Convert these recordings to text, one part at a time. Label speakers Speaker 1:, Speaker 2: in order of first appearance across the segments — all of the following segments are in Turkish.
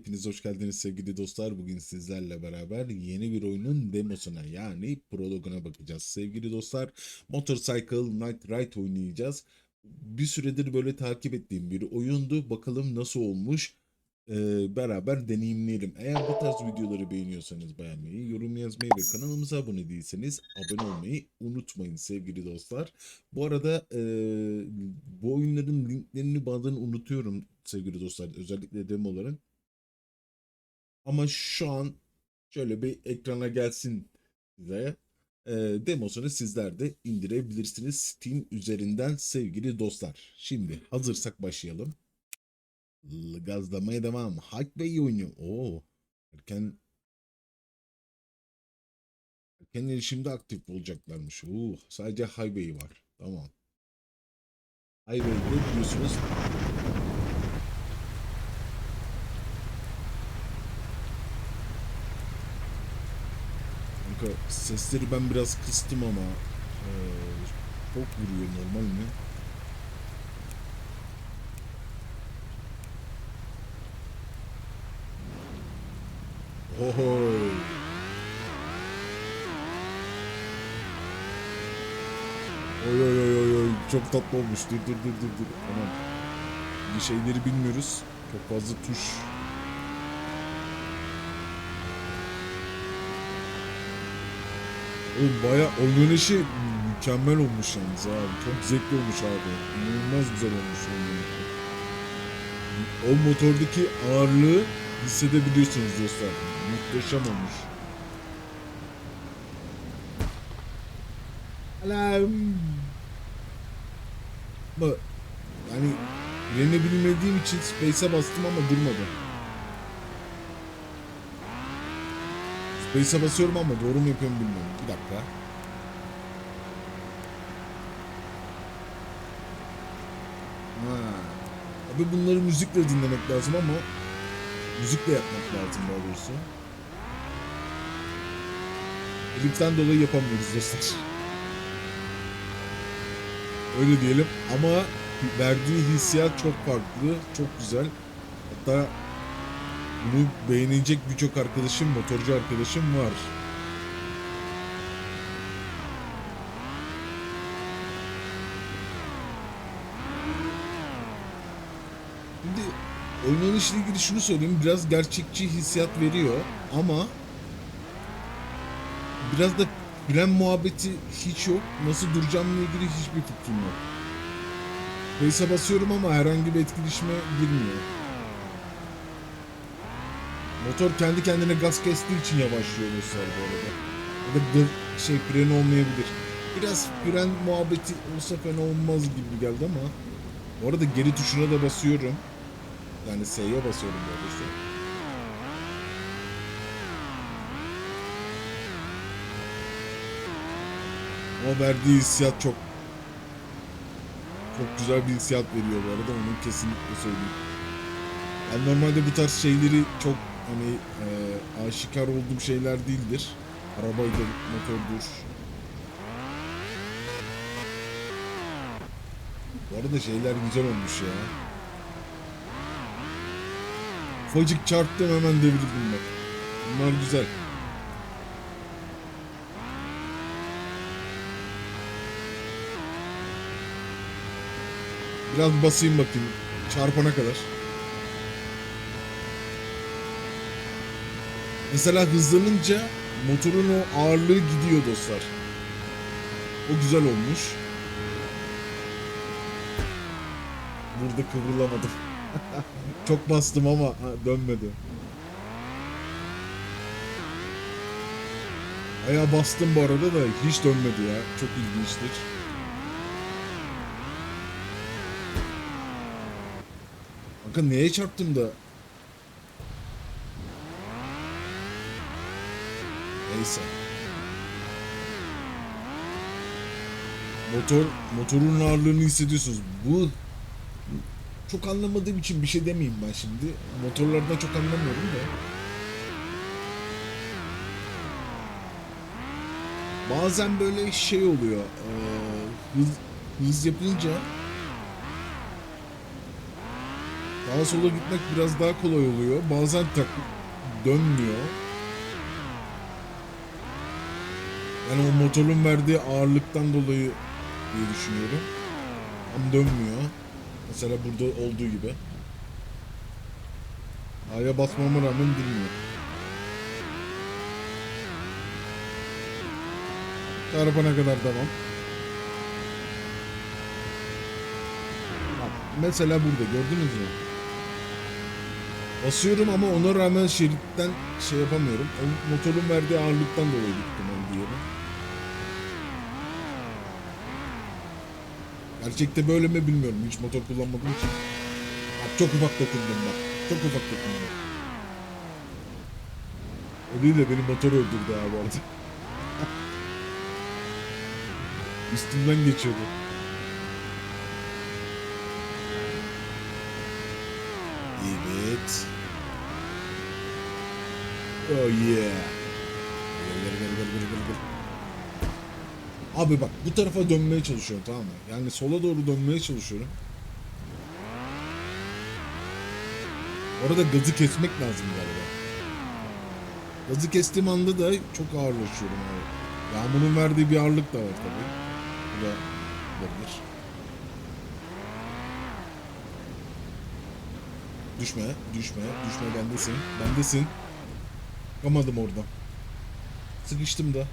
Speaker 1: Hepiniz hoş geldiniz sevgili dostlar. Bugün sizlerle beraber yeni bir oyunun demosuna yani prologuna bakacağız. Sevgili dostlar Motorcycle Night Ride oynayacağız. Bir süredir böyle takip ettiğim bir oyundu. Bakalım nasıl olmuş. Ee, beraber deneyimleyelim. Eğer bu tarz videoları beğeniyorsanız beğenmeyi, yorum yazmayı ve kanalımıza abone değilseniz abone olmayı unutmayın sevgili dostlar. Bu arada e, bu oyunların linklerini bazen unutuyorum sevgili dostlar. Özellikle demoların. Ama şu an şöyle bir ekrana gelsin size. E, demosunu sizler de indirebilirsiniz Steam üzerinden sevgili dostlar. Şimdi hazırsak başlayalım. Gazlamaya devam. Highway oynuyor. Oo. Erken erken erişimde aktif olacaklarmış. Oo, sadece Highway var. Tamam. Highway'de biliyorsunuz Kanka sesleri ben biraz kıstım ama çok vuruyor normal mi? Oho. Oy oy oy oy oy çok tatlı olmuş. Dur dur dur dur dur. Tamam. Bir şeyleri bilmiyoruz. Çok fazla tuş. Oğlum baya oynanışı mükemmel olmuş yalnız abi. Çok zevkli olmuş abi. İnanılmaz güzel olmuş oynanışı. O motordaki ağırlığı hissedebiliyorsunuz dostlar. Muhteşem olmuş. Alam. Bak yani freni bilmediğim için space'e bastım ama durmadı. Space'e basıyorum ama doğru mu yapıyorum bilmiyorum. Bir dakika. Ha. Abi bunları müzikle dinlemek lazım ama müzikle yapmak lazım daha doğrusu. Elimden dolayı yapamıyoruz dostlar. Öyle diyelim ama verdiği hissiyat çok farklı, çok güzel. Hatta bunu beğenecek birçok arkadaşım, motorcu arkadaşım var. Şimdi oynanışla ilgili şunu söyleyeyim. Biraz gerçekçi hissiyat veriyor ama biraz da fren muhabbeti hiç yok. Nasıl duracağımla ilgili hiçbir fikrim yok. Face'e basıyorum ama herhangi bir etkileşime girmiyor. Motor kendi kendine gaz kestiği için yavaşlıyor dostlar bu arada. Ya da gır- şey freni olmayabilir. Biraz fren muhabbeti olsa fena olmaz gibi geldi ama. Bu arada geri tuşuna da basıyorum. Yani S'ye basıyorum bu arada. Ama verdiği hissiyat çok çok güzel bir hissiyat veriyor bu arada onu kesinlikle söyleyeyim. Yani normalde bu tarz şeyleri çok hani e, aşikar olduğum şeyler değildir. Arabaydır, motordur. Bu arada şeyler güzel olmuş ya. Ufacık çarptım hemen devirdim bak. Bunlar güzel. Biraz basayım bakayım çarpana kadar. Mesela hızlanınca motorun o ağırlığı gidiyor dostlar. O güzel olmuş. Burada kıvrılamadım. Çok bastım ama ha, dönmedi. Aya bastım bu arada da hiç dönmedi ya. Çok ilginçtir. Bakın neye çarptım da Neyse. Motor, motorun ağırlığını hissediyorsunuz. Bu çok anlamadığım için bir şey demeyeyim ben şimdi. Motorlardan çok anlamıyorum da. Bazen böyle şey oluyor. eee, hız, hız yapınca Sağa sola gitmek biraz daha kolay oluyor. Bazen tak dönmüyor. Yani o motorun verdiği ağırlıktan dolayı diye düşünüyorum. Tam dönmüyor. Mesela burada olduğu gibi. A'ya basmama rağmen bilmiyor. Çarpana kadar devam. Bak, mesela burada gördünüz mü? Basıyorum ama ona rağmen şeritten şey yapamıyorum. O motorun verdiği ağırlıktan dolayı gittim onu diyelim. Gerçekte böyle mi bilmiyorum. Hiç motor kullanmadığım için. Bak çok ufak dokundum bak. Çok ufak dokundum. O değil de benim motor öldürdü abi orada. Üstümden geçiyordu. Evet. Oh yeah. Abi bak bu tarafa dönmeye çalışıyorum tamam mı? Yani sola doğru dönmeye çalışıyorum. Orada gazı kesmek lazım galiba. Gazı kestiğim anda da çok ağırlaşıyorum abi. Yağmurun verdiği bir ağırlık da var tabii. Bu da olabilir. Düşme, düşme, düşme bendesin. Bendesin. Çıkamadım oradan. Sıkıştım da.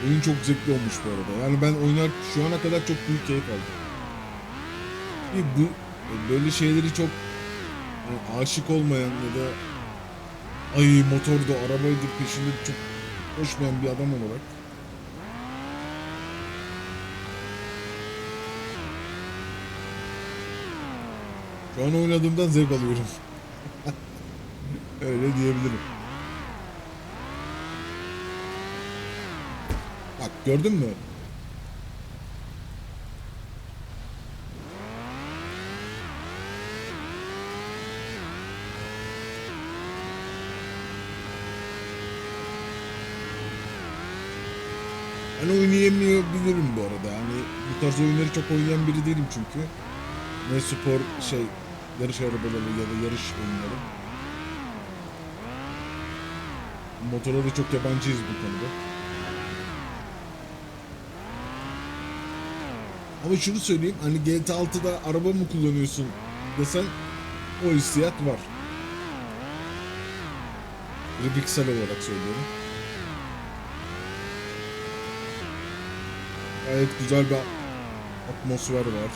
Speaker 1: Oyun çok zevkli olmuş bu arada. Yani ben oynar şu ana kadar çok büyük keyif aldım. Bir bu böyle şeyleri çok hani aşık olmayan ya da ay motordu, arabaydı peşinde çok koşmayan bir adam olarak şu an oynadığımdan zevk alıyorum. Öyle diyebilirim. Bak gördün mü? Ben oynayamayabilirim bu arada. Hani bu tarz oyunları çok oynayan biri değilim çünkü. Ne spor şey yarış arabaları ya da yarış oyunları. Motora da çok yabancıyız bu konuda. Ama şunu söyleyeyim hani GTA 6'da araba mı kullanıyorsun desen o hissiyat var. Grafiksel olarak söylüyorum. Gayet güzel bir atmosfer var.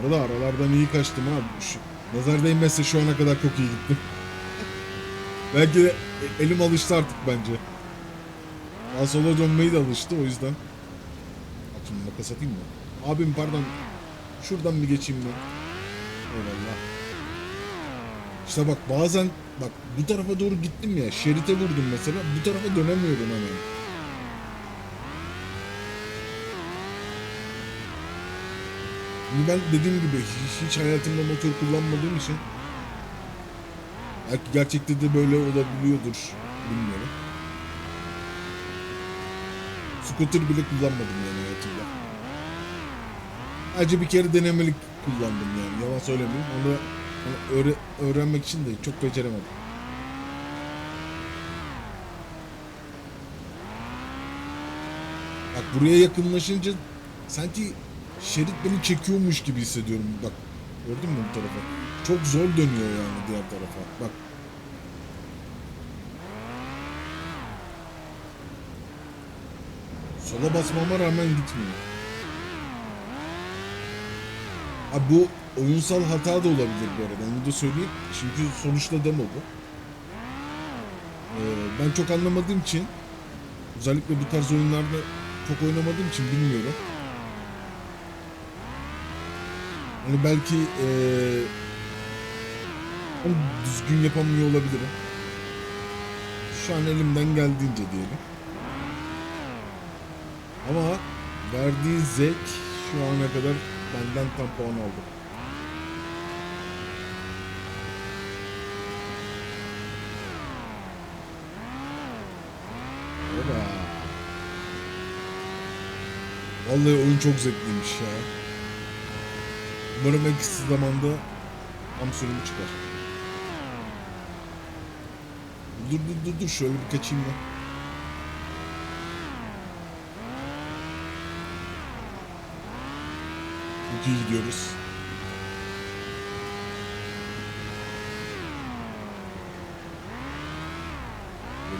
Speaker 1: Arada aralardan iyi kaçtım abi. Şu, nazar değmezse şu ana kadar çok iyi gittim. Belki de elim alıştı artık bence. Sağ sola dönmeyi de alıştı o yüzden. Bak şimdi makas atayım mı? Abim pardon. Şuradan bir geçeyim ben. Eyvallah. İşte bak bazen bak bu tarafa doğru gittim ya şerite vurdum mesela bu tarafa dönemiyorum hemen. Şimdi ben dediğim gibi hiç hayatımda motor kullanmadığım için belki gerçekte de böyle olabiliyordur bilmiyorum. Scooter bile kullanmadım yani hayatımda. Sadece bir kere denemelik kullandım yani yalan söylemeyeyim. Onu, onu öğre- öğrenmek için de çok beceremedim. Bak buraya yakınlaşınca sanki şerit beni çekiyormuş gibi hissediyorum. Bak gördün mü bu tarafa? Çok zor dönüyor yani diğer tarafa. Bak Sola basmama rağmen gitmiyor. Abi bu oyunsal hata da olabilir bu arada. Onu da söyleyeyim. Çünkü sonuçta demo bu. Ee, ben çok anlamadığım için özellikle bu tarz oyunlarda çok oynamadığım için bilmiyorum. Hani belki ee, onu düzgün yapamıyor olabilirim. Şu an elimden geldiğince diyelim. Ama verdiği zevk şu ana kadar benden tam puan aldı. Oba. Vallahi oyun çok zevkliymiş ya. Umarım en kısa zamanda sürümü çıkar. Dur dur dur dur şöyle bir kaçayım ben. İyi gidiyoruz.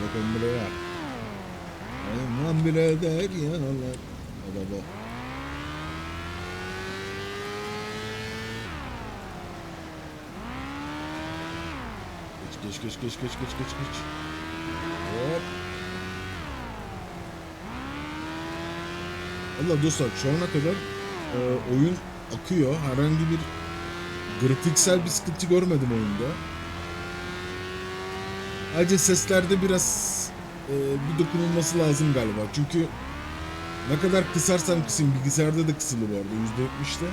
Speaker 1: Bakalım buraya. Aman birader yanalar. Araba. Geç geç geç geç geç geç geç geç. Hop. Allah dostlar şu ana kadar e, oyun akıyor. Herhangi bir grafiksel bir sıkıntı görmedim oyunda. Sadece seslerde biraz e, bir dokunulması lazım galiba. Çünkü ne kadar kısarsam kısayım bilgisayarda da kısılı bu arada %70'te.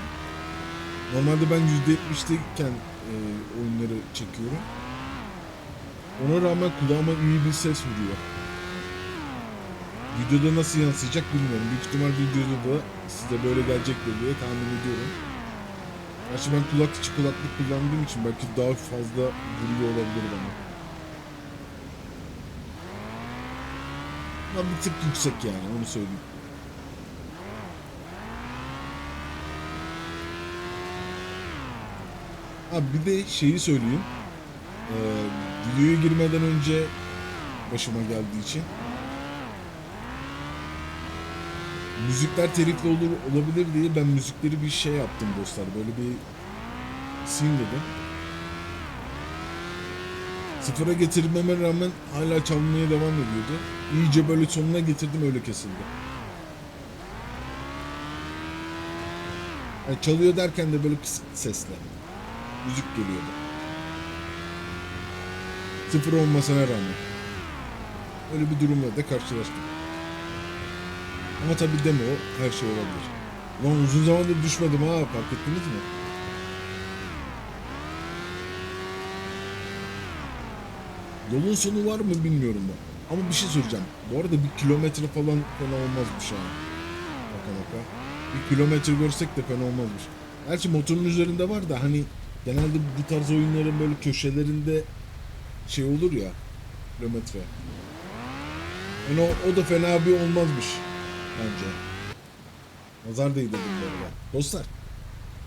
Speaker 1: Normalde ben %70'teyken e, oyunları çekiyorum. Ona rağmen kulağıma iyi bir ses vuruyor. Videoda nasıl yansıyacak bilmiyorum. Büyük ihtimal videoda da size böyle gelecektir diye tahmin ediyorum. Gerçi ben kulak içi kulaklık kullandığım için belki daha fazla vuruyor olabilir bana. Ama bir tık yüksek yani onu söyleyeyim. Abi bir de şeyi söyleyeyim. Ee, videoya girmeden önce başıma geldiği için. Müzikler telifli olur olabilir diye ben müzikleri bir şey yaptım dostlar. Böyle bir dedim. Sıfıra getirmeme rağmen hala çalmaya devam ediyordu. İyice böyle sonuna getirdim öyle kesildi. Yani çalıyor derken de böyle kısık sesle. Müzik geliyordu. Sıfır olmasına rağmen. Öyle bir durumla da karşılaştım. Ama tabii deme o her şey olabilir. Lan uzun zamandır düşmedim ha fark ettiniz mi? Yolun sonu var mı bilmiyorum ben. Ama bir şey söyleyeceğim. Bu arada bir kilometre falan fena olmazmış ha. Baka baka. Bir kilometre görsek de fena olmazmış. Gerçi motorun üzerinde var da hani genelde bu tarz oyunların böyle köşelerinde şey olur ya kilometre. Yani o, o da fena bir olmazmış bence. Nazar değdirdim bu arada. Dostlar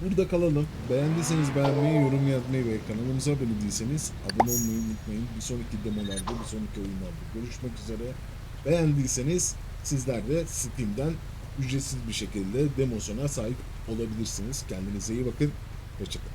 Speaker 1: burada kalalım. Beğendiyseniz beğenmeyi, yorum yazmayı ve kanalımıza abone değilseniz abone olmayı unutmayın. Bir sonraki demolarda, bir sonraki oyunlarda görüşmek üzere. Beğendiyseniz sizler de Steam'den ücretsiz bir şekilde demosuna sahip olabilirsiniz. Kendinize iyi bakın. Hoşçakalın.